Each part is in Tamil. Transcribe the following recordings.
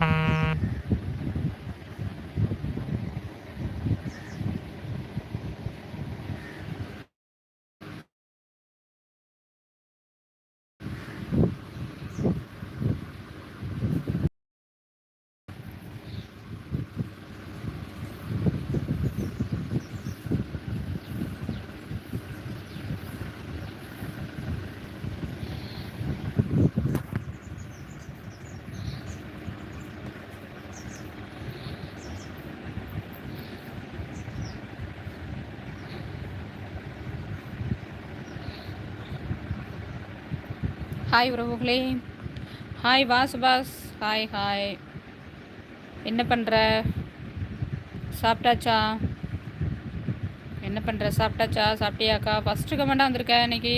Mm-hmm. ஹாய் உறவுகளே. ஹாய் வாஸ் பாஸ். Hi hi. என்ன பண்ணுற சாப்பிட்டாச்சா? என்ன பண்ணுற சாப்பிட்டாச்சா? சாப்பிட்டியாக்கா? ஃபஸ்ட்டு கமெண்டாக வந்திருக்க இன்னைக்கு.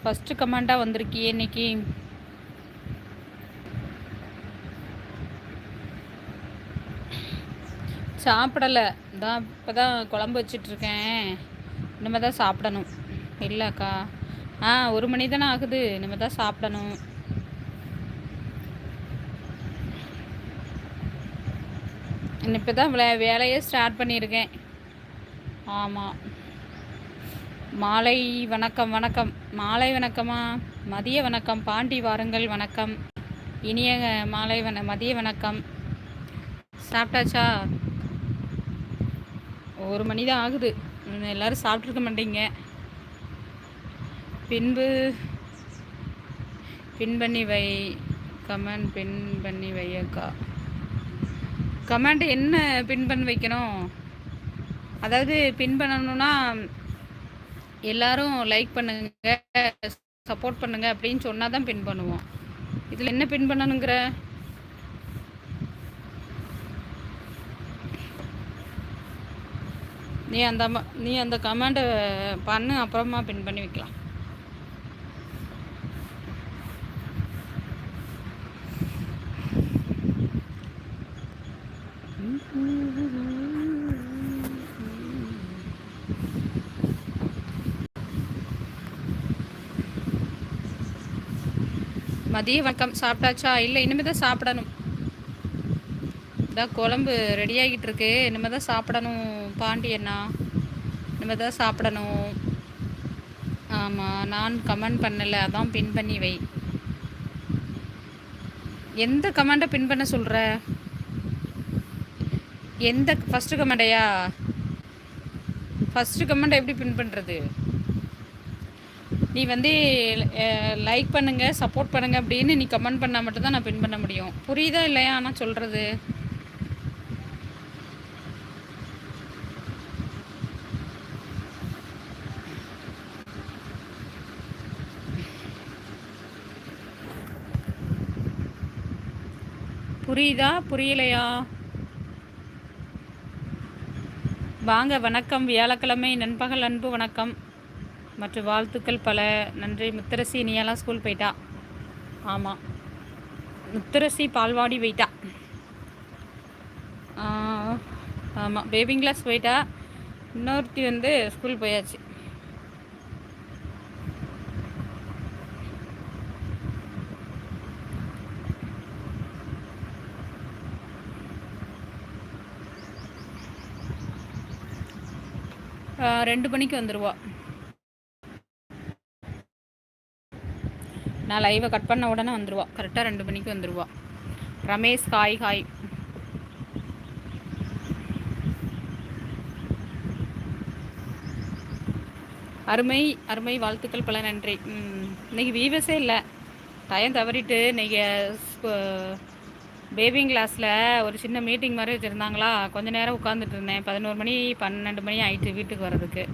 ஃபஸ்ட்டு கமெண்டாக வந்திருக்கியே இன்னைக்கு. சாப்பிடலை. தான் இப்போ தான் குழம்பு வச்சிட்ருக்கேன் இனிமேல் தான் சாப்பிடணும். இல்லைக்கா. ஆ ஒரு மணி தானே ஆகுது. நம்ம தான் சாப்பிடணும். இப்போ தான் வே வேலையே ஸ்டார்ட் பண்ணியிருக்கேன். ஆமாம் மாலை வணக்கம் வணக்கம். மாலை வணக்கமா? மதிய வணக்கம். பாண்டி வாருங்கள் வணக்கம். இனிய மாலை வண மதிய வணக்கம். சாப்பிட்டாச்சா? ஒரு மணி தான் ஆகுது. எல்லோரும் சாப்பிட்ருக்க மாட்டீங்க. பின்பு பின் பண்ணி வை கமெண்ட் பின் பண்ணி வையக்கா கமெண்ட் என்ன பின் பண்ணி வைக்கணும்? அதாவது பின் பண்ணணும்னா எல்லாரும் லைக் பண்ணுங்க சப்போர்ட் பண்ணுங்க அப்படின்னு சொன்னால் தான் பின் பண்ணுவோம். இதில் என்ன பின் பண்ணணுங்கிற? நீ அந்த நீ அந்த கமெண்ட்டை பண்ணு அப்புறமா பின் பண்ணி வைக்கலாம். மதிய வணக்கம். சாப்பிட்டாச்சா? இல்லை இனிமேல் தான் சாப்பிடணும். இதான் குழம்பு ரெடி ஆகிட்டு இருக்கு இனிமேல் தான் சாப்பிடணும் பாண்டியண்ணா இனிமேல் தான் சாப்பிடணும். ஆமாம் நான் கமெண்ட் பண்ணலை. அதான் பின் பண்ணி வை. எந்த கமெண்ட்டை பின் பண்ண சொல்கிற எந்த ஃபஸ்ட்டு கமெண்டையா ஃபஸ்ட்டு கமெண்டை எப்படி பின் பண்ணுறது நீ வந்து லைக் பண்ணுங்கள் சப்போர்ட் பண்ணுங்கள் அப்படின்னு நீ கமெண்ட் பண்ணால் மட்டும்தான் நான் பின் பண்ண முடியும். புரியுதா இல்லையா ஆனால் சொல்கிறது புரியுதா? புரியலையா? வாங்க வணக்கம். வியாழக்கிழமை நண்பகல் அன்பு வணக்கம். மற்றும் வாழ்த்துக்கள் பல. நன்றி. முத்தரசி நீயெல்லாம் ஸ்கூல் போயிட்டா? ஆமாம் முத்தரசி பால்வாடி போயிட்டா. ஆமாம் பேபிங் கிளாஸ் போயிட்டா. இன்னொருத்தி வந்து ஸ்கூல் போயாச்சு. ரெண்டு மணிக்கு வந்துடுவா நான் லைவை கட் பண்ண உடனே வந்துடுவா கரெக்டாக ரெண்டு மணிக்கு வந்துடுவா ரமேஷ் ஹாய் ஹாய் அருமை அருமை வாழ்த்துக்கள் பல நன்றி. இன்றைக்கி வீவஸே இல்லை. டயம் தவறிட்டு இன்றைக்கி பேபிங் கிளாஸில் ஒரு சின்ன மீட்டிங் மாதிரி வச்சுருந்தாங்களா? கொஞ்ச நேரம் உட்காந்துட்டு இருந்தேன். பதினோரு மணி பன்னெண்டு மணி ஆகிட்டு வீட்டுக்கு வர்றதுக்கு.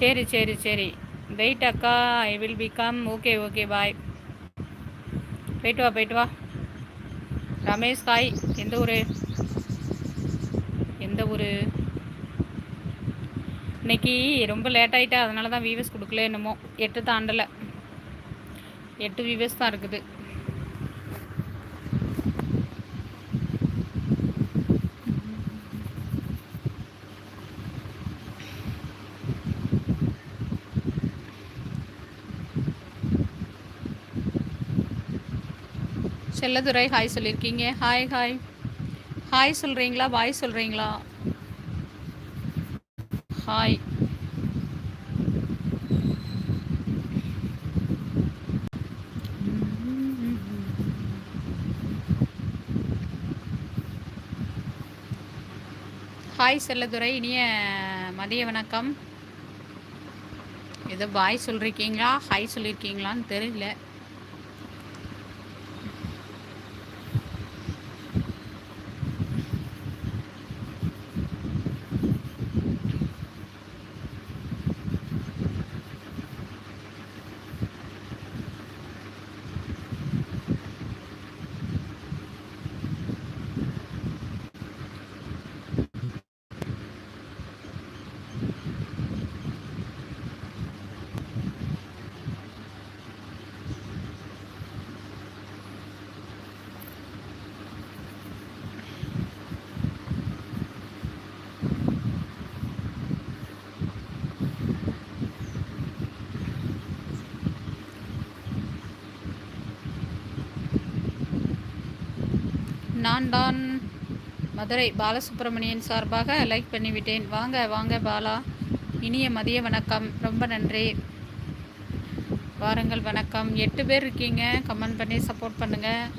சரி சரி சரி. வெயிட் அக்கா. I will become okay okay bye போயிட்டு வா போயிட்டு வா. ரமேஷ் காய் எந்த ஊர்? எந்த ஊர்? இன்னைக்கு ரொம்ப லேட் ஆகிட்டா அதனால தான் வீவர்ஸ் கொடுக்கல என்னமோ. எட்டு தாண்டலை. எட்டு வீவர்ஸ் தான் இருக்குது. செல்லதுரை ஹாய் சொல்லியிருக்கீங்க. ஹாய் ஹாய் ஹாய் சொல்கிறீங்களா பாய் சொல்கிறீங்களா ஹாய் ஹாய் செல்லதுரை இனிய மதிய வணக்கம். ஏதோ பாய் சொல்லியிருக்கீங்களா ஹாய் சொல்லியிருக்கீங்களான்னு தெரியல. நான் மதுரை பாலசுப்ரமணியன் சார்பாக லைக் பண்ணிவிட்டேன். வாங்க வாங்க பாலா. இனிய மதிய வணக்கம். ரொம்ப நன்றி. வாருங்கள் வணக்கம். எட்டு பேர் இருக்கீங்க. கமெண்ட் பண்ணி சப்போர்ட் பண்ணுங்கள்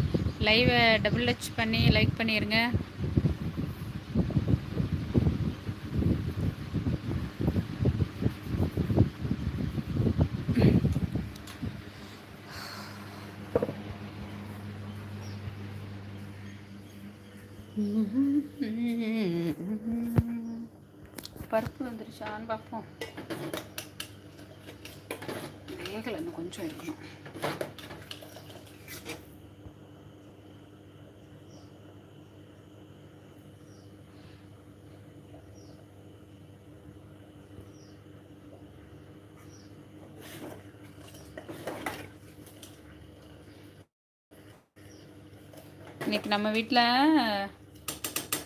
லைவை டபுள் டச் பண்ணி லைக் பண்ணிடுங்க பருப்பு பார்ப்போம். வேகலை இன்னும் கொஞ்சம் இருக்கணும் இன்னைக்கு நம்ம வீட்டில்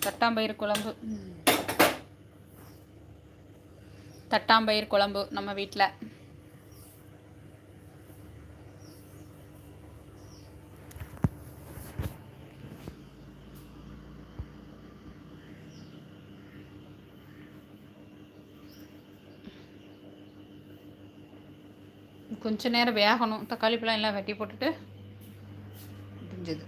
தட்டாம்பயிறு குழம்பு. தட்டாம்பயிர் குழம்பு நம்ம வீட்டில் கொஞ்ச நேரம் வேகணும். தக்காளி பழம் எல்லாம் வெட்டி போட்டுட்டு முடிஞ்சது.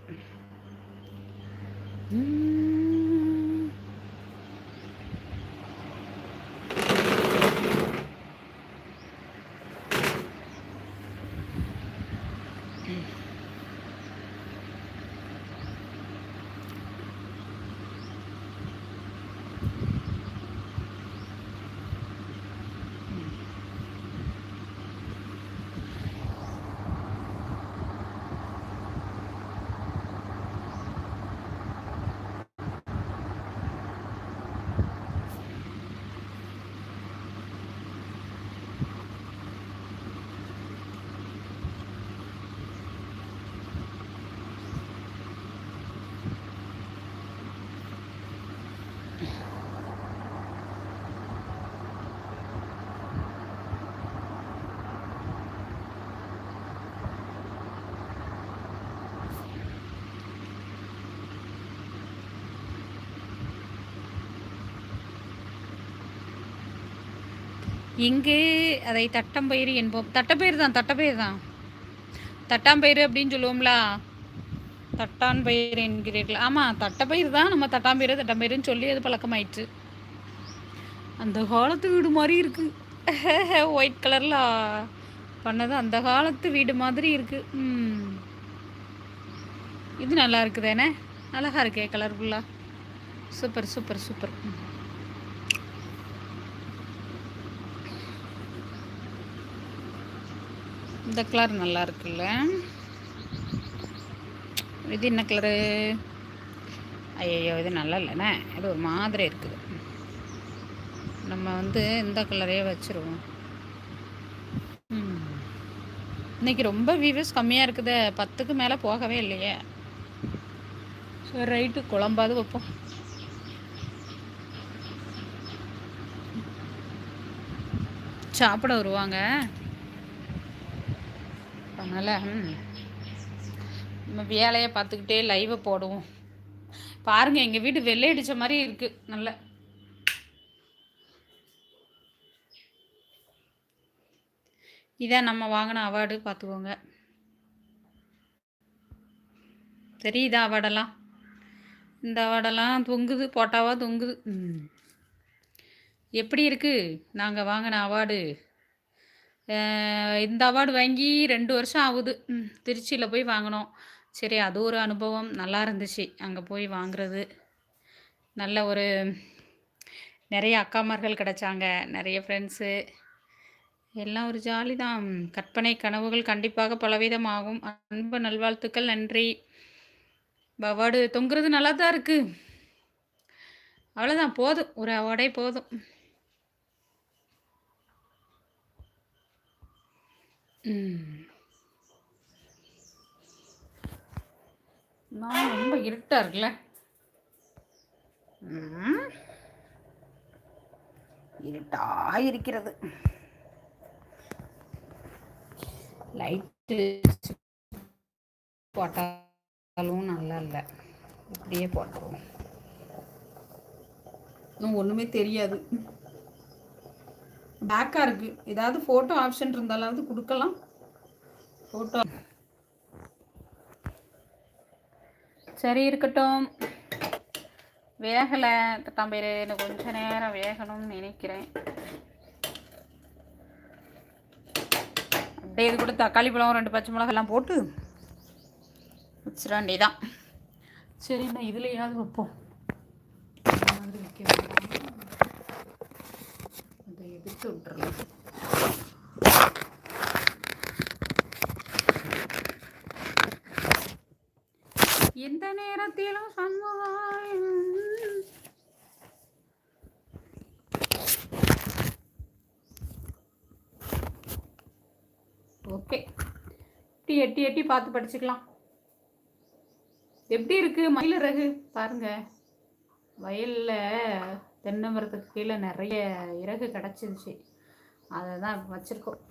இங்கு அதை தட்டம்பயிறு என்போம். தட்டப்பயிறு தான் தட்டப்பயிறு தான். தட்டாம்பயிறு அப்படின்னு சொல்லுவோம்ல. தட்டான் பயிர் என்கிறீர்கள். ஆமாம் தட்டப்பயிறு தான் நம்ம தட்டாம்பயிறு தட்டம்பயிறுன்னு சொல்லி அது பழக்கமாயிடுச்சு அந்த காலத்து வீடு மாதிரி இருக்குது ஒயிட் கலரில் பண்ணது அந்த காலத்து வீடு மாதிரி இருக்குது இது நல்லா இருக்குதேனே? அழகாக இருக்கே கலர்ஃபுல்லாக சூப்பர் சூப்பர் சூப்பர் இந்த கலர் நல்லா இருக்குல்ல? இது என்ன கலரு? ஐயோ இது நல்லா இல்லைண்ணே இது ஒரு மாதிரி இருக்குது. நம்ம வந்து இந்த கலரே வச்சுருவோம். இன்றைக்கி ரொம்ப வியூவர்ஸ் கம்மியாக இருக்குது. பத்துக்கு மேலே போகவே இல்லையே. ஸோ ரைட்டு குழம்பாது வைப்போம். சாப்பிட வருவாங்க. அதனால் நம்ம வேலையை பார்த்துக்கிட்டே லைவை போடுவோம். பாருங்கள் எங்கள் வீடு வெள்ளை அடித்த மாதிரி இருக்குது நல்ல. இதான் நம்ம வாங்கின அவார்டு பார்த்துக்கோங்க. தெரியுதா அவார்டெல்லாம் இந்த அவார்டெல்லாம் தொங்குது போட்டாவா தொங்குது. எப்படி இருக்குது நாங்கள் வாங்கின அவார்டு இந்த அவார்டு வாங்கி ரெண்டு வருஷம் ஆகுது. திருச்சியில் போய் வாங்கினோம். சரி அது ஒரு அனுபவம். நல்லா இருந்துச்சு. அங்கே போய் வாங்குறது. நல்ல ஒரு நிறைய அக்காமார்கள் கிடச்சாங்க. நிறைய ஃப்ரெண்ட்ஸு எல்லாம் ஒரு ஜாலி தான். கற்பனை கனவுகள் கண்டிப்பாக பலவிதமாகும். அன்பு நல்வாழ்த்துக்கள். நன்றி. அவார்டு தொங்குறது நல்லா தான் இருக்குது அவ்வளோதான் போதும். ஒரு அவார்டே போதும். நான் ரொம்ப இருட்டாக இருக்குல்ல இருட்டாக இருக்கிறது. லைட்டு போட்டாலும் நல்லா இல்லை. இப்படியே போட்டுருவோம். இன்னும் ஒன்றுமே தெரியாது. பேக்காக இருக்குது ஏதாவது ஃபோட்டோ ஆப்ஷன் இருந்தாலாவது கொடுக்கலாம். ஃபோட்டோ சரி இருக்கட்டும். வேகலை தம்பி எனக்கு கொஞ்ச நேரம் வேகணும்னு நினைக்கிறேன். அப்படியே இது கூட தக்காளி பழம் ரெண்டு பச்சை மிளகாலாம் போட்டு வச்சிட வேண்டியதான் சரி நான் இதுலையாவது வைப்போம் அதை எடுத்து விட்டுறலாம் எந்த நேரத்திலும் சண்முகம். ஓகே. எட்டி எட்டி எட்டி பார்த்து படிச்சுக்கலாம். எப்படி இருக்கு? மயில் ரகு. பாருங்க. வயலில் தென்னை மரத்துக்கு கீழே நிறைய இறகு கிடச்சிருச்சு. அதை தான் வச்சுருக்கோம்.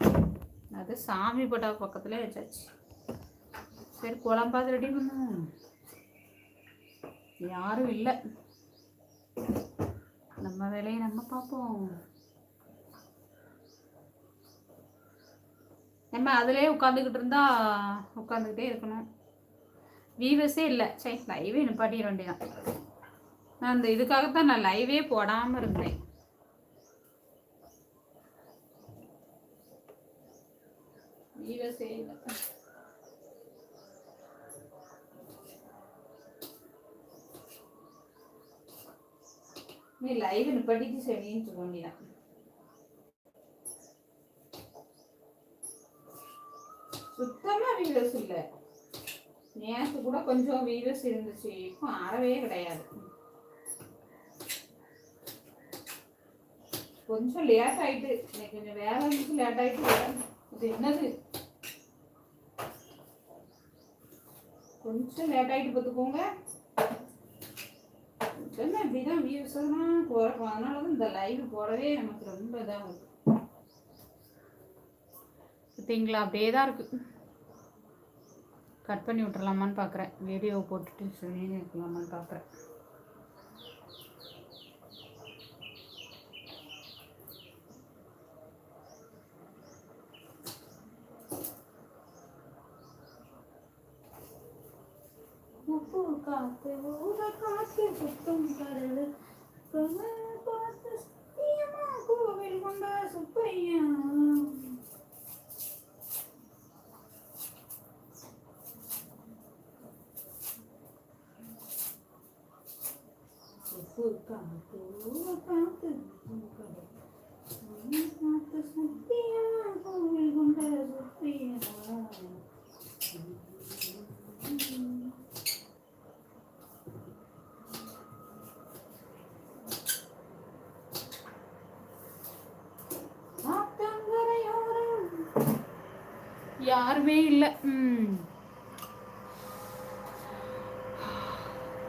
அது சாமி பட்டா பக்கத்துலேயே வச்சாச்சு. சரி குழம்பாது ரெடி பண்ணுவோம் யாரும் இல்லை. நம்ம வேலையை நம்ம பார்ப்போம். நம்ம அதிலே உட்காந்துக்கிட்டு இருந்தா உட்காந்துக்கிட்டே இருக்கணும். வீவஸே இல்லை. சரி லைவே நிப்பாட்டிட வேண்டியதான் அந்த இதுக்காகத்தான் நான் லைவே போடாமல் இருந்தேன். வீவர்ஸே நீ லைவ் படிச்சு சரின்னு சொல்ல சுத்தமா வீடியோஸ் இல்லை நேற்று கூட கொஞ்சம் வீடியோஸ் இருந்துச்சு இப்போ அறவே கிடையாது. கொஞ்சம் லேட் ஆயிட்டு. எனக்கு கொஞ்சம் வேற இருந்துச்சு லேட் ஆயிட்டு இது என்னது? கொஞ்சம் லேட் ஆயிட்டு பார்த்துக்கோங்க. என்ன இப்படிதான் வியூஸ் எல்லாம் குறைக்கும் அதனால தான் இந்த லைவ் போடவே நமக்கு ரொம்ப இதாக இருக்கு. பார்த்தீங்களா? அப்படியே தான் இருக்கு. கட் பண்ணி விட்டுறலாமான்னு பார்க்குறேன். வீடியோ போட்டுட்டு சரி இருக்கலாமான்னு பார்க்குறேன். உப்பு காத்து ஊற காத்து சுத்தம் கடல் பார்த்து கோவில் கொண்ட சுப்பையா உப்பு காத்து ஊற காத்து கடல் காத்து சுத்தியா கோவில் கொண்ட சுப்பையா யாருமே இல்லை.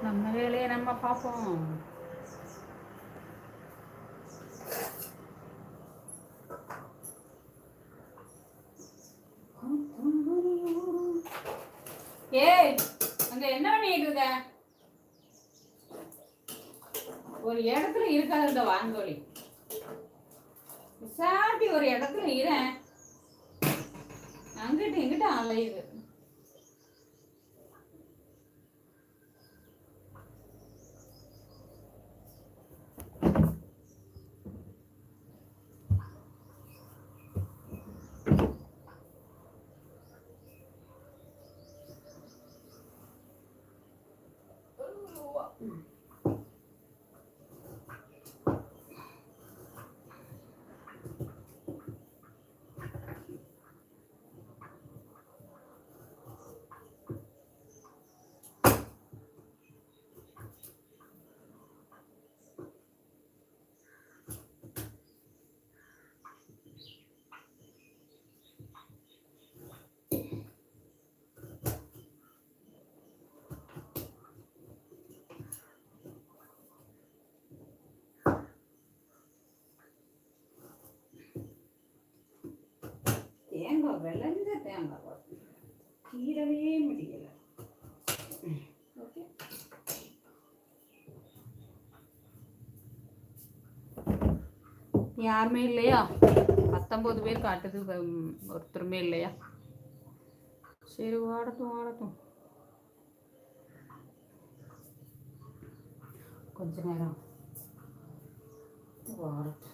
நம்ம வேலையை நம்ம பார்ப்போம். ஏய் அங்க என்ன பண்ணிட்டு இருக்க? ஒரு இடத்துல இருக்காதுங்க வாங்கோலி விசாரி ஒரு இடத்துல இருக்கேன் அங்கிட்டு எங்கிட்ட அலையுது. தேங்காய் விளைஞ்ச தேங்காய் கீரவே முடியல. ஓகே யாருமே இல்லையா? பத்தொம்போது பேர் காட்டுது உம், ஒருத்தருமே இல்லையா? சரி வாடட்டும் வாடட்டும் கொஞ்ச நேரம். வாடட்டும்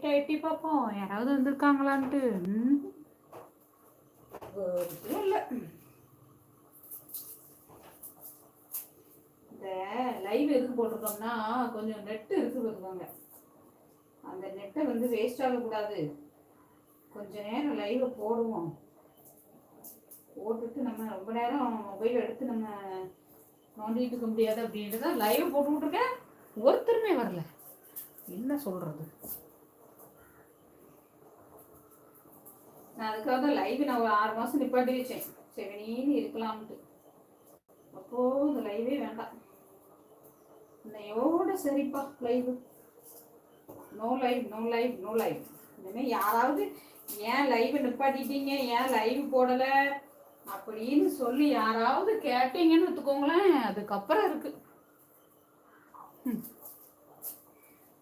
லைட்டா எட்டி பார்ப்போம் யாராவது வந்திருக்காங்களான்ட்டு. ம். இந்த லைவ் எதுக்கு போட்டிருக்கோம்னா கொஞ்சம் நெட்டு இருக்கு பார்த்துக்கோங்க அந்த நெட்டை வந்து வேஸ்ட் ஆகக்கூடாது. கொஞ்ச நேரம் லைவை போடுவோம். போட்டுட்டு நம்ம ரொம்ப நேரம் மொபைல் எடுத்து நம்ம நோண்டிட்டு இருக்க முடியாது அப்படின்ட்டு தான் லைவ் போட்டு விட்ருக்கேன் ஒருத்தருமே வரல. என்ன சொல்றது? நான் அதுக்காக தான் லைவ் நான் ஒரு ஆறு மாதம் நிப்பாட்டி வச்சேன். செவனின்னு இருக்கலாம்ட்டு அப்போ இந்த லைவே வேண்டாம். இன்னையோட சரிப்பா live no live no live no live இனிமேல் யாராவது ஏன் லைவ் நிப்பாட்டிட்டீங்க? ஏன் லைவ் போடலை? அப்படின்னு சொல்லி யாராவது கேட்டீங்கன்னு வச்சுக்கோங்களேன் அதுக்கப்புறம் இருக்கு.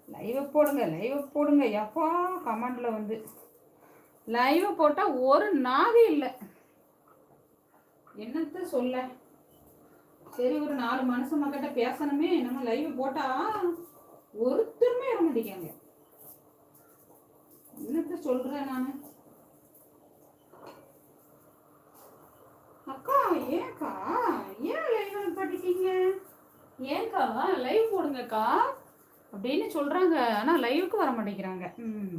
லைவை போடுங்க லைவை போடுங்க. எப்பா கமெண்ட்ல வந்து. லைவ் போட்டால் ஒரு நாவி இல்லை. என்னத்த சொல்ல? சரி ஒரு நாலு மனுஷன் மக்கள்கிட்ட பேசணுமே. நம்ம லைவ் போட்டா ஒருத்தருமே வர மாட்டேங்க என்னத்த சொல்றேன் நான்? அக்கா ஏன்க்கா? ஏன் லைவ் பாட்டிட்டீங்க ஏன்க்கா லைவ் போடுங்கக்கா. அப்படின்னு சொல்றாங்க. ஆனா லைவுக்கு வர மாட்டேங்கிறாங்க. ம்.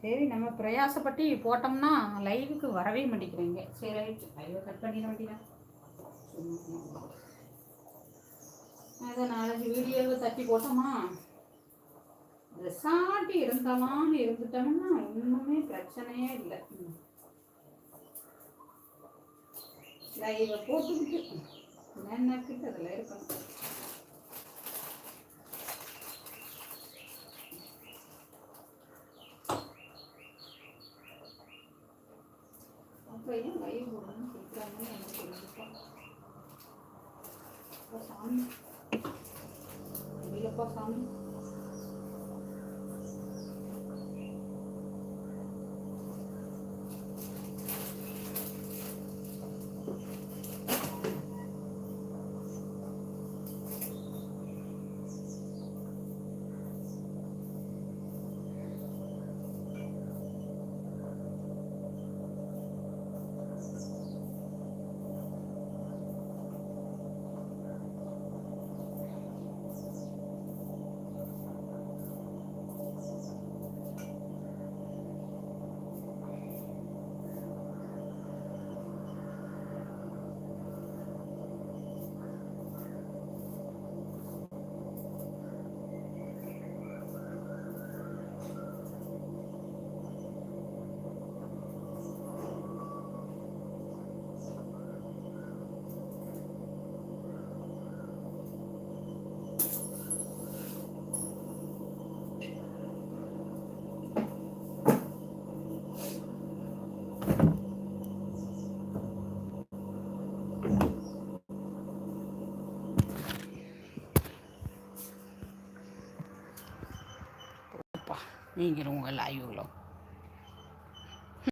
சரி நம்ம பிரயாசப்பட்டு போட்டோம்னா லைவுக்கு வரவே மாட்டேங்கிறீங்க. சரி ரைட் லைவை கட் பண்ணிட வேண்டியதான் அதை நாலஞ்சு வீடியோவை தட்டி போட்டோமா? ரெசாட்டி இருந்தலான்னு இருந்துட்டோம்னா ஒன்றுமே பிரச்சனையே இல்லை. லைவை போட்டுக்கிட்டு என்னக்கிட்டு அதில் இருக்கணும்? Hindi nga layo lang.